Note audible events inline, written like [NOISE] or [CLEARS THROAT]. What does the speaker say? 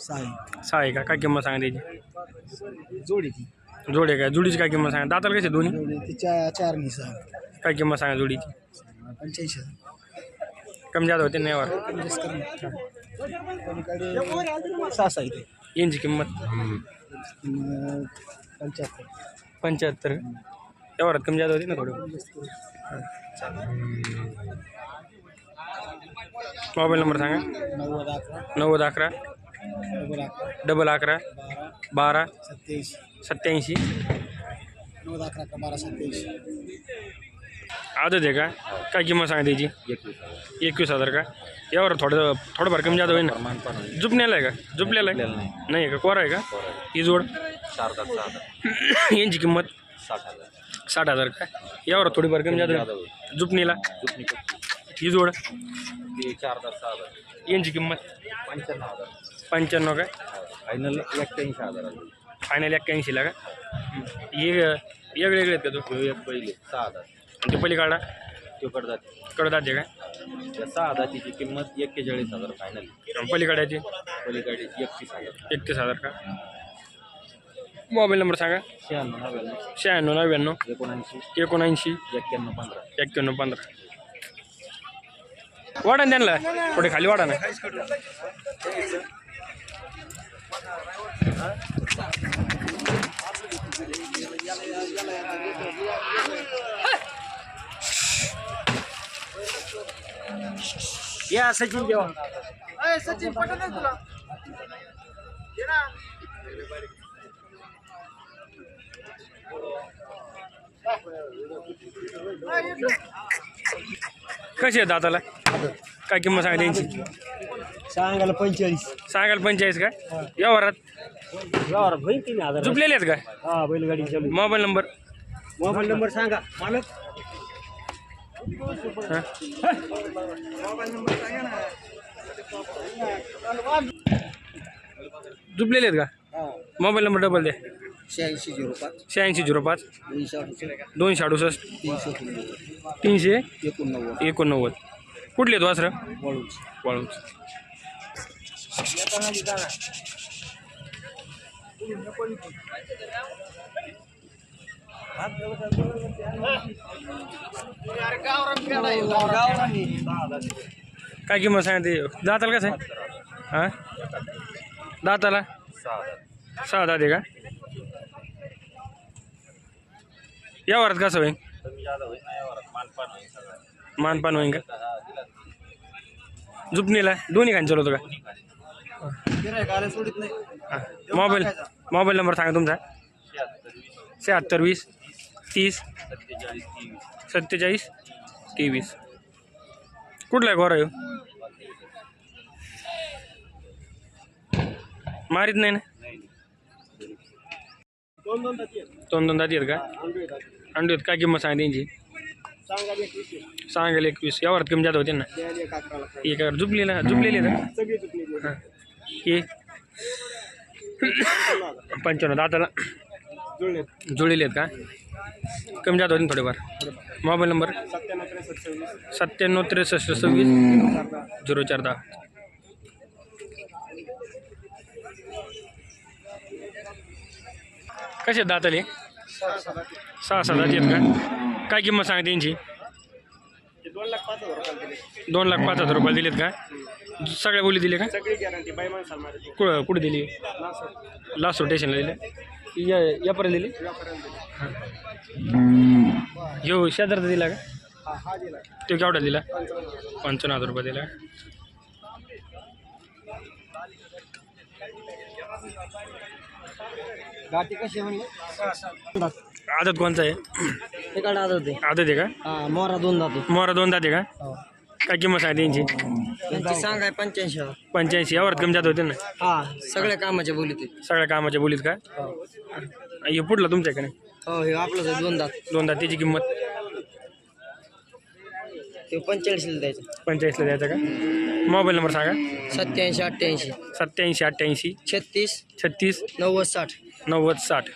सहा सहा आहे का काय किंमत सांगा त्याची? जोडीची जोडी आहे का? जोडीची काय किंमत सांगा? दाताला कसे दोन्ही? जोडी ती चार चार सहा. काय किंमत सांगा जोडीची? पंच्याऐंशी कमी जादा होते नाही यावर? पंचवीस सहा सहा इथे यांची किंमत? पंच्याहत्तर. पंच्याहत्तर. यावरात कमी जादा होते ना थोडं. मोबाईल नंबर सांगा. नव्वद अकरा. नव्वद अकरा. डबल अकरा. डबल अकरा. बारा. बारा. सत्याऐंशी. सत्याऐंशी. नव्वद अकरा अकरा बारा सत्याऐंशी. आदत आहे का? काय किंमत सांगा त्याची? एकवीस हजार का? यावर थोडं थोडंफार कमी जादा होईल ना? जुपण्याला आहे का? जुपल्याला आहे? नाही. आहे का? कोरा आहे का? ही जोड? [CLEARS THROAT] यांची किंमत? साठ हजार. का? यावर थोडीफार कमी जादा होईल. जुपणीला? ही जोड? चार तास सहा हजार यांची किंमत? पंच्याण्णव हजार. पंच्याण्णव का फायनल एक्क्याऐंशी हजार फायनल एक्क्याऐंशीला का? हे वेगळे वेगळे आहेत का तो? एक पहिले सहा हजार. आणि ते पलीकडा तो कडदात. कडदात आहे त्या सहा हजारची किंमत एक्केचाळीस हजार फायनल. का पलीकड्याची? पलीकडे एकतीस हजार. एकतीस हजार का? मोबाईल नंबर सांगा. शहाण्णव नव्याण्णव. शहाण्णव नव्याण्णव. एकोणऐंशी. एकोणऐंशी. एक्क्याण्णव पंधरा. एक्क्याण्णव पंधरा. वाढा ना त्यांना. थोडे खाली वाढा ना. या सचिन देवा कशी आहे दाताला काय किंमत सांगा त्यांची सांगायला पंचेचाळीस. सांगाल पंचेचाळीस का? व्यवहारात? व्यवहार होईल तीन हजार झुपलेले आहेत का? हा बैलगाडी चालू मोबाईल नंबर? मोबाईल नंबर सांगा. मालक? हां? झुपलेले आहेत का? मोबाईल नंबर डबल दे. शहाऐंशी झिरो पाच. शहाऐंशी झिरो पाच. दोनशे अडुसष्ट. दोनशे अडुसष्ट. तीनशे तीनशे एकोणनव्वद. एकोणनव्वद. कुठले आहेत वासरं? वाळूंच काय किंमत सांगते? दाताला कसं हा? दाताला? सहा दादे का? या वरात कसं होईन मानपान होईन का? झुपणीला? दोन्ही खान चालवतो का? मोबाईल मोबाईल नंबर सांगा तुमचा. शहात्तर वीस तीस सत्तेचाळीस तेवीस. कुठला आहे गोरा ह्यो? मारीत नाही ना? दोन दोन दाती आहेत का? अंडू आहेत. काय किंमत सांगा त्यांची? सांगा एकवीस. सांगेल एकवीस यावर कमी जात होते ना? एक एक जुपलेला जुपलेले आहेत की सगळी पंच्याण्णव दाताला. जुळलेले आहेत का? कमी जात होते थोडेफार. Mobile number? सत्त्याण्णव त्रेसष्ट सव्वीस. झिरो चार दहा. कसे आहेत दाताले? सहा सहा दाती आहेत का? काय किंमत सांगा त्यांची दोन लाख पाच हजार रुपये दोन लाख पाच हजार रुपये दिलेत का? सगळ्या बोली दिले का? सगळी गॅरंटी बाई माणसाला मारायची कुठं कुठे दिली? लास्ट रोटेशनला दिले. या यापर्यंत दिली? व्यापाऱ्याला दिले. ह्यो शेजारचा दिला का? हा हा दिला. तो केवढा दिला? पंचावन्न. पंचावन्न हजार रुपये दिला. गाठी कशी म्हणजे आदत कोणचा आहे? आदत आहे. आदत आहे का? हा मोरा दोन दाते मोरा दोन दाते का? काय किंमत सांगा त्यांची? त्यांची सांग आहे पंच्याऐंशी पंच्याऐंशी यावर कमी जात होते ना? हा सगळ्या कामाच्या बोली ते सगळ्या कामाच्या बोलीत का? हे. पुढला तुमच्याकडे हो हे आपलंच आहे दोन दात. दोन दात त्याची किंमत? ते पंच्याऐंशीला द्यायचं. पंच्याऐंशीला द्यायचा का? मोबाईल नंबर सांगा. सत्याऐंशी अठ्ठ्याऐंशी. सत्याऐंशी अठ्ठ्याऐंशी. छत्तीस. छत्तीस. नव्वद साठ. नव्वद साठ.